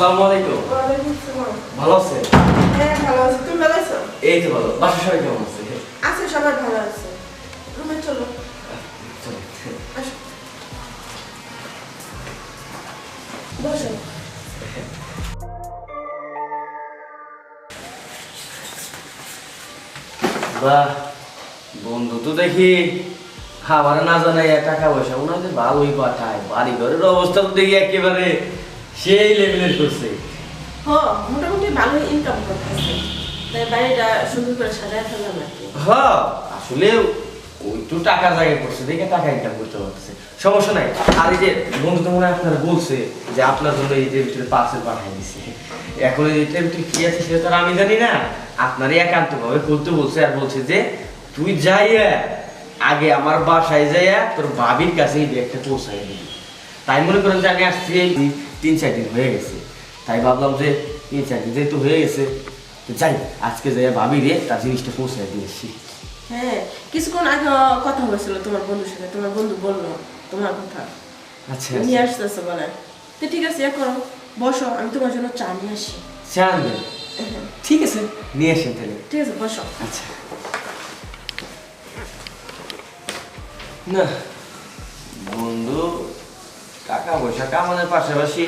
আসসালামু আলাইকুম ভালো আছেন হ্যাঁ, ভালো আছি। তুমি ভালো আছো? এই তো ভালো বাসার সবাই কেমন আছে আছে, সবাই ভালো আছে। রুমে চলো, চলো। বসো। বাহ বন্ধু তো দেখি খাবার না জানাই টাকা পয়সা ওনাদের ভালোই পাঠায় বাড়ি ঘরের অবস্থা তো দেখি একেবারে সেই লেভেলের করছে। হ, মোটামুটি ভালোই ইনকাম করতেছে। তাই বাড়িটা সুন্দর করে সাজায় ফেললাম আর কি। হ্যাঁ আসলে ওই টাকা জায়গায় করছে দেখে টাকা ইনকাম করতে পারতেছে। সমস্যা নাই। আর এই যে বন্ধু তো মনে হয় আপনার বলছে যে আপনার জন্য এই যে পার্সেল পাঠিয়ে দিচ্ছে এখন এই এটার কি আছে সেটা তো আর আমি জানি না। আপনারই একান্ত ভাবে করতে বলছে আর বলছে যে তুই যাইয়া আগে আমার বাসায় যাইয়া তোর ভাবির কাছে এই ব্যাগটা পৌঁছাই দিবি। তাই মনে করেন যে আমি আসছি তিন চার দিন হয়ে গেছে। তাই ভাবলাম যে তিন চার দিন যেহেতু হয়ে গেছে তো যাই আজকে যাইয়া ভাবি রে তার জিনিসটা পৌঁছাই দিয়েছি হ্যাঁ কিছুক্ষণ আগে কথা হয়েছিল তোমার বন্ধুর সাথে তোমার বন্ধু বলল তোমার কথা। আচ্ছা নিয়ে আচ্ছা। আসতেছে বলে। তো ঠিক আছে ইয়ে করো বসো আমি তোমার জন্য চা নিয়ে আসি। চান দেন হ্যাঁ, ঠিক আছে নিয়ে আসেন তাহলে। ঠিক আছে বসো। আচ্ছা। না বন্ধু টাকা পয়সা কামানোর পাশাপাশি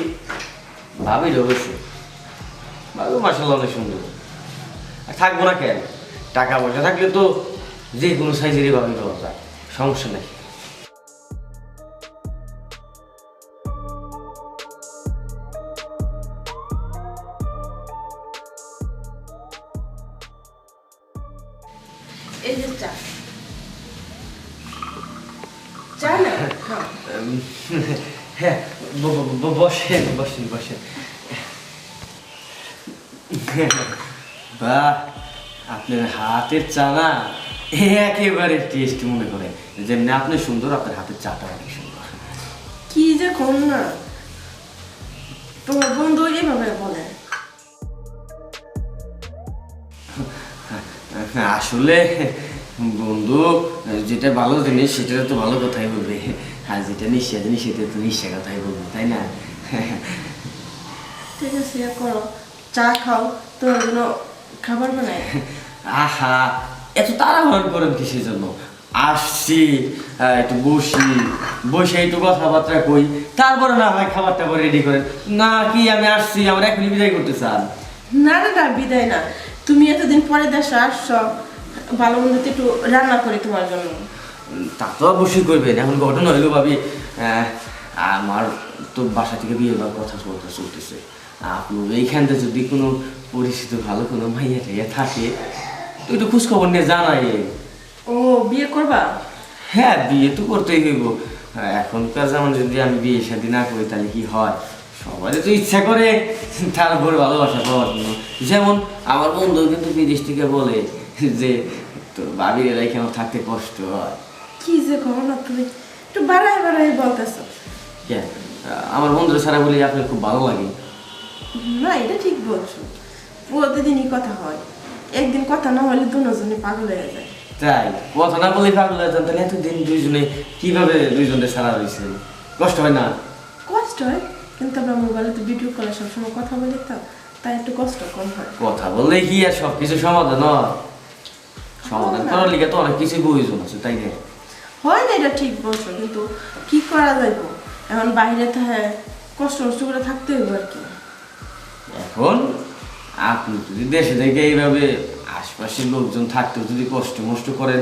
ভাবির অবশ্য ভাবি মাসাল্লাহ অনেক সুন্দর। থাকব না কেন? টাকা পয়সা থাকলে তো যে কোনো সাইজেরই ভাবি পাওয়া যায় সমস্যা নেই। চা। না হ্যাঁ বসেন বসেন বসেন। বাহ আপনার হাতের চা না একেবারে টেস্ট মনে করে যেমনি আপনি সুন্দর আপনার হাতের চাটা অনেক সুন্দর। কি যে কোন না। তোমার বন্ধু এভাবে বলে। আসলে বন্ধু যেটা ভালো জিনিস সেটা তো ভালো কথাই বলবে। আর যেটা তো কথাই বলবে তাই না? ঠিক আছে করো চা খাও তোমার জন্য খাবার বানাই। আহা এত তাড়াহুড়ো করেন কিসের জন্য? আসছি একটু বসি বসে একটু কথাবার্তা কই তারপরে না হয় খাবারটা করে রেডি করেন। না কি আমি আসছি আমার এখনই বিদায় করতে চান। না না না বিদায় না। তুমি এতদিন পরে দেশে আসছো ভালো মন্দ একটু রান্না করি তোমার জন্য। তা তো অবশ্যই করবেন। এখন ঘটনা হইল ভাবি আমার তো বাসা থেকে বিয়ে হওয়ার কথা চলতে চলতেছে। আপনি এইখানটা যদি কোনো পরিচিত ভালো কোনো মাইয়া টাইয়া থাকে তো একটু খোঁজখবর নিয়ে জানাই। ও বিয়ে করবা? হ্যাঁ বিয়ে তো করতেই হইব। এখনকার যেমন যদি আমি বিয়ে শাদী না করি তাহলে কি হয়? সবাই তো ইচ্ছা করে তার উপরে ভালোবাসা পাওয়ার জন্য। যেমন আমার বন্ধু কিন্তু বিদেশ থেকে বলে যে তোর বাবির এরা কেন থাকতে কষ্ট হয়। কি যে করো না তুমি? একটু বাড়াই বাড়াই বলতেছো। কেন আমার বন্ধুরা সারা বলি আপনার খুব ভালো লাগে। না এটা ঠিক বলছো। প্রতিদিনই কথা হয়। একদিন কথা না হলে দুজনে পাগল হয়ে যায়। তাই কথা না বলে পাগল হয়ে যান তাহলে এতদিন দুইজনে কীভাবে দুইজনে সারা রয়েছে কষ্ট হয় না? কষ্ট হয় কিন্তু আমরা মোবাইলে তো ভিডিও কলে সবসময় কথা বলি তো তাই একটু কষ্ট কম হয়। কথা বললে কি আর সব কিছু সমাধান হয়? সমাধান করার লিগে তো অনেক কিছু প্রয়োজন আছে তাই না? হয় না এটা ঠিক বলছো কিন্তু কি করা যাইব? এখন বাইরে তো হ্যাঁ কষ্ট কষ্ট করে থাকতে হইব আর কি। এখন আপনি যদি দেশে থেকে এইভাবে আশপাশের লোকজন থাকতেও যদি কষ্ট মষ্ট করেন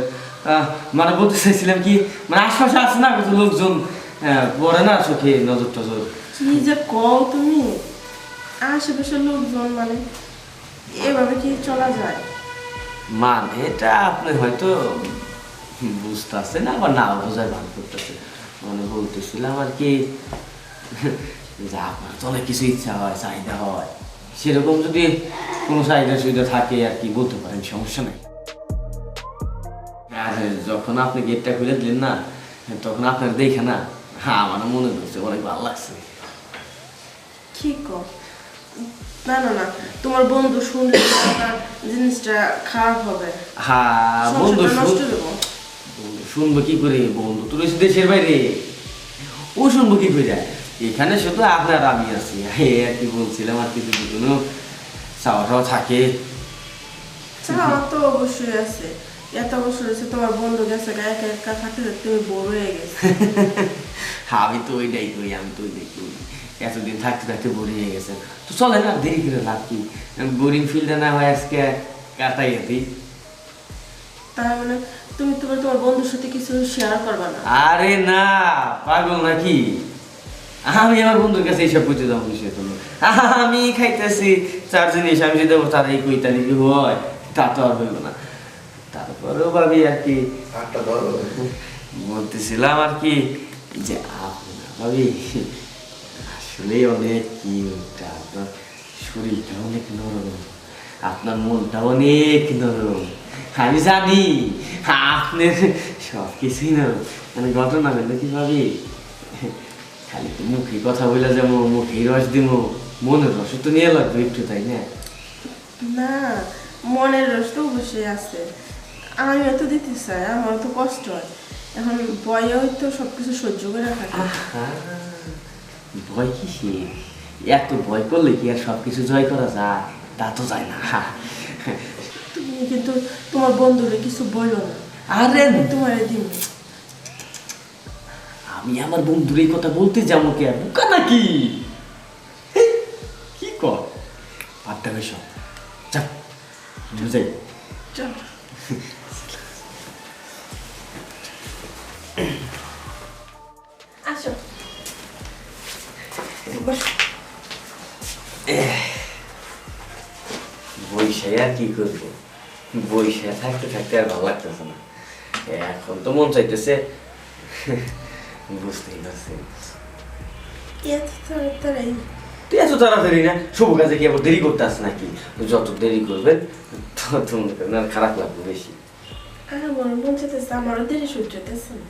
মানে বলতে চাইছিলাম কি মানে আশপাশে আছে না কিছু লোকজন পড়ে না চোখে নজর টজর? কি যে কও তুমি? আশেপাশের লোকজন মানে এভাবে কি চলা যায়? মানে এটা আপনি হয়তো বুঝতে আসছেন আবার না বোঝায় ভান করতেছে। মানে বলতেছিলাম আর কি যে আপনার তো অনেক কিছু ইচ্ছা হয় চাহিদা হয়। সেরকম যদি কোনো চাহিদা সুবিধা থাকে আর কি বলতে পারেন সমস্যা নেই। আর যখন আপনি গেটটা খুলে দিলেন না তখন আপনার দেখে না হ্যাঁ আমার মনে ধরছে অনেক ভালো লাগছে। কি না না না তোমার বন্ধু শুনলে জিনিসটা খারাপ হবে। হ্যাঁ বন্ধু নষ্ট শুন- হয়ে যাব। বন্ধু শুনব কি করে বন্ধু? তো রয়েছে দেশের বাইরে। ও শুনব কি করে? এখানে শুধু আপনার আমি আছি। এই আর কি বলছিলাম আর কিছু দুজনও চাওয়া টাওয়া থাকে। আচ্ছা, আমার তো অবশ্যই আছে। এত বছর হয়েছে তোমার বন্ধু গেছে একা একা থাকতে তুমি বড় হয়ে গেছে। আমি তো ওইটাই কই আমি তো ওইটাই কই এতদিন থাকতে থাকতে বোরিং হয়ে গেছে। তো চলে না দেরি করে লাভ কি? বোরিং ফিল্ডে না হয় আজকে কাটাই দিই। তার মানে তুমি তোমার তোমার বন্ধুর সাথে কিছু শেয়ার করবা না। আরে না পাগল নাকি? আমি আমার বন্ধুর কাছে এইসব করতে যাব বিষয় তো? আমি খাইতেছি চার জিনিস আমি যদি দেবো তার এই কইতালি কি হয় তা তো আর হইব না। তারপরেও ভাবি আর কি বলতেছিলাম আর কি যে আপনার ভাবি আসলে অনেক কি আপনার শরীরটা অনেক নরম আপনার মনটা অনেক নরম। আমি জানি আপনার সব কিছুই না মানে ঘটনা হলো কি ভাবি খালি তো মুখে কথা বলে যাব মুখে রস দিব মনের রস তো নিয়ে লাগবে একটু তাই না? না মনের রস তো অবশ্যই আছে। আমি তো দিতে চাই আমার তো কষ্ট হয়। এখন বয়েও তো সব কিছু সহ্য করে রাখা ভয় কিসে এত ভয় করলে কি আর সব কিছু জয় করা যায়? তা তো যায় না। তুমি কিন্তু তোমার বন্ধুরে কিছু বলো না। আরে তোমার দিন আমি আমার বন্ধুর এই কথা বলতে যাব কে বোকা নাকি? কি কর? পাট্টা বেশ চাপ বুঝাই চল আসো। আর কি করব? বইসাই থাকতে থাকতে আর ভালো লাগতেছে না। এখন তো মন চাইতেছে। বুঝতেই পারছি। তাড়াতাড়ি। তুই এত তাড়াতাড়ি না? শুভ কাজে কি আবার দেরি করতে আস নাকি? যত দেরি করবেন তত মনে খারাপ লাগবে বেশি। আমার মন চাইতেছে আমারও দেরি সহ্য হতেছে না।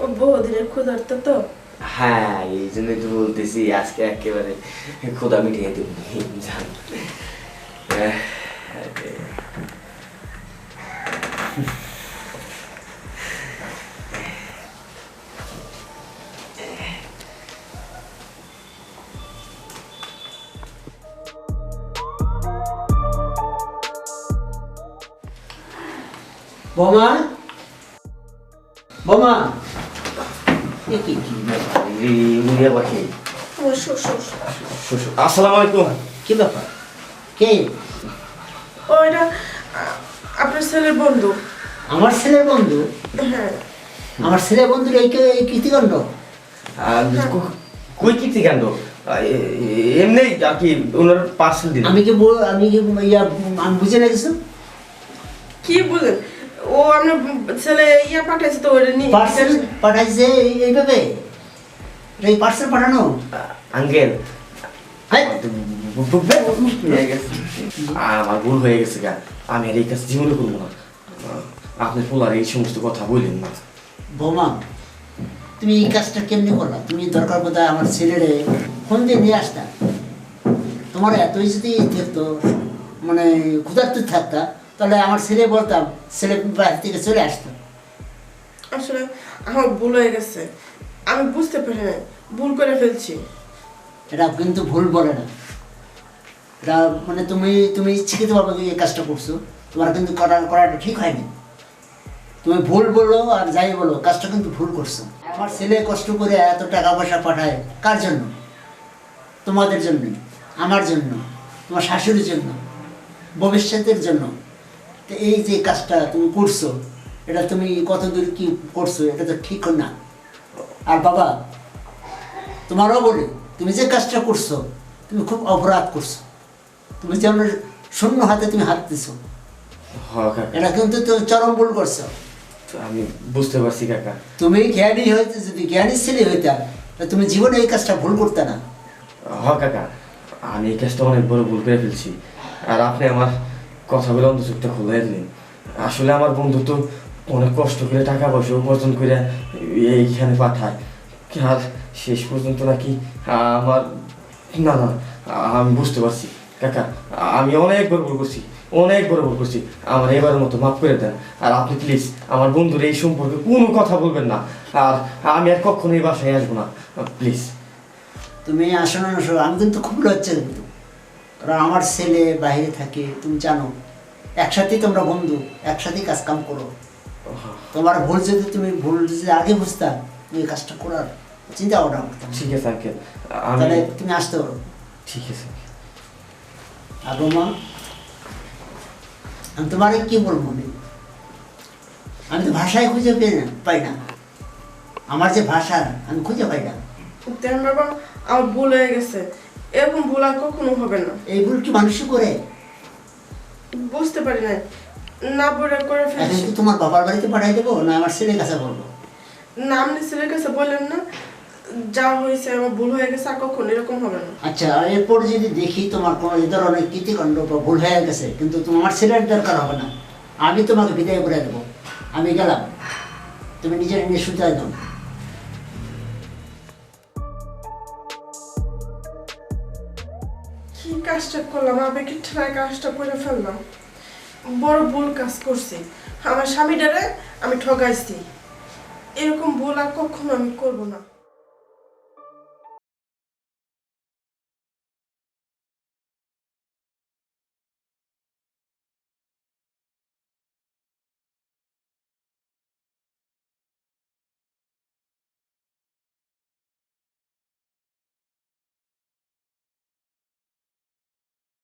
ও বহুদিনের ক্ষুধার্ত তো। হ্যাঁ এই জন্যই তো বলতেছি আজকে একেবারে খোদা মিটিয়ে দেব। জান। আসসালামু আলাইকুম। কি ব্যাপার? কে? ওইটা আপনার ছেলের বন্ধু। আমার ছেলের বন্ধু? হ্যাঁ। আমার ছেলের বন্ধুর এই এই কীর্তিকাণ্ড? কই কীর্তি কাণ্ড এমনি আর কি ওনার পার্সেল দিন আমি কি বল- আমি কি ইয়া আমি বুঝে না কিছু কি বুঝেন ও আপনার ছেলে ইয়া পাঠাইছে তো ওটা নিয়ে পার্সেল পাঠাইছে এইভাবে? এই পার্সেল পাঠানো? আঙ্কেল। হ্যাঁ আমার ভুল হয়ে গেছে গা। আমি আর এই কাজ জীবনে করব না। আপনি পোলার এই সমস্ত কথা বললেন না। বোমা তুমি এই কাজটা কেমনি করলা? তুমি দরকার বোধহয় আমার ছেলেরে ফোন দিয়ে নিয়ে আসতা। তোমার এতই যদি দেখতো মানে ক্ষুধার্ত থাকতা। তাহলে আমার ছেলে বলতাম ছেলে বাড়ি থেকে চলে আসতো। আসলে আমার ভুল হয়ে গেছে। আমি বুঝতে পারি না ভুল করে ফেলছি। এটা কিন্তু ভুল বলে না। এটা মানে তুমি তুমি ইচ্ছাকৃতভাবে এই কাজটা করছ তোমার কিন্তু করা করাটা ঠিক হয়নি। তুমি ভুল বলো আর যাই বলো কাজটা কিন্তু ভুল করছ। আমার ছেলে কষ্ট করে এত টাকা পয়সা পাঠায় কার জন্য? তোমাদের জন্য আমার জন্য তোমার শাশুড়ির জন্য ভবিষ্যতের জন্য। তো এই যে কাজটা তুমি করছ এটা তুমি কতদূর কি করছ এটা তো ঠিক না। আর বাবা তোমারও বলি তুমি যে কাজটা করছ তুমি খুব অপরাধ করছ। তুমি যেমন শূন্য হাতে তুমি হাত দিছো। হ কাকা। এটা কিন্তু তুমি চরম ভুল করছ। আমি বুঝতে পারছি কাকা। তুমি জ্ঞানী হইতে যদি জ্ঞানী ছেলে হইতা তা তুমি জীবনে এই কাজটা ভুল করতে না। হ কাকা। আমি এই কাজটা অনেক বড় ভুল করে ফেলছি। আর আপনি আমার কথাগুলো অন্তচোখটা খুলে দিলেন আসলে আমার বন্ধু তো অনেক কষ্ট করে টাকা পয়সা উপার্জন করে এইখানে পাঠায়। আর শেষ পর্যন্ত নাকি আমার না না, আমি বুঝতে পারছি। কাকা, আমি অনেক বড় করছি, অনেক বড় করছি। আমার এবারের মতো মাফ করে দেন। আর আপনি প্লিজ আমার বন্ধুর এই সম্পর্কে কোনো কথা বলবেন না। আর আমি আর কখনো এই বাসায় আসব না। প্লিজ তুমি আসো না আমি কিন্তু খুব লজ্জা কারণ আমার ছেলে বাইরে থাকে তুমি জানো একসাথেই তোমরা বন্ধু একসাথেই কাজ কাম করো। তোমার ভুল যদি তুমি ভুল যদি আগে বুঝতাম তুমি এই কাজটা করার চিন্তা ভাবনা করতাম ঠিক আছে আঙ্কেল। তাহলে তুমি আসতে পারো। ঠিক আছে আর মা আমি তোমারে কি বলব আমি? আমি তো ভাষায় খুঁজে পেয়ে না পাই না। আমার যে ভাষা আমি খুঁজে পাই না। দেন বাবা আমার ভুল হয়ে গেছে। এরকম ভুল আর কখনো হবে না। এই ভুল কি মানুষই করে? বুঝতে পারি না না বলে করে এখন ফেলছি। কি তোমার বাবার বাড়িতে পাঠাই দেবো না আমার ছেলের কাছে বলব? নাম ছেলের কাছে বললেন না। যা হয়েছে আমার ভুল হয়ে গেছে আর কখনো এরকম হবে না। আচ্ছা এরপর যদি দেখি তোমার কোনো এই ধরনের কৃতিকাণ্ড বা ভুল হয়ে গেছে কিন্তু তোমার ছেলের দরকার হবে না আমি তোমাকে বিদায় করে দেবো। আমি গেলাম। তুমি নিজের নিয়ে সুতায় দাও কাজটা করলাম, আবেগের ঠেলায় কাজটা করে ফেললাম। বড় ভুল কাজ করছি। আমার স্বামীটারে আমি ঠগাইছি। এরকম ভুল আর কখনো আমি করব না।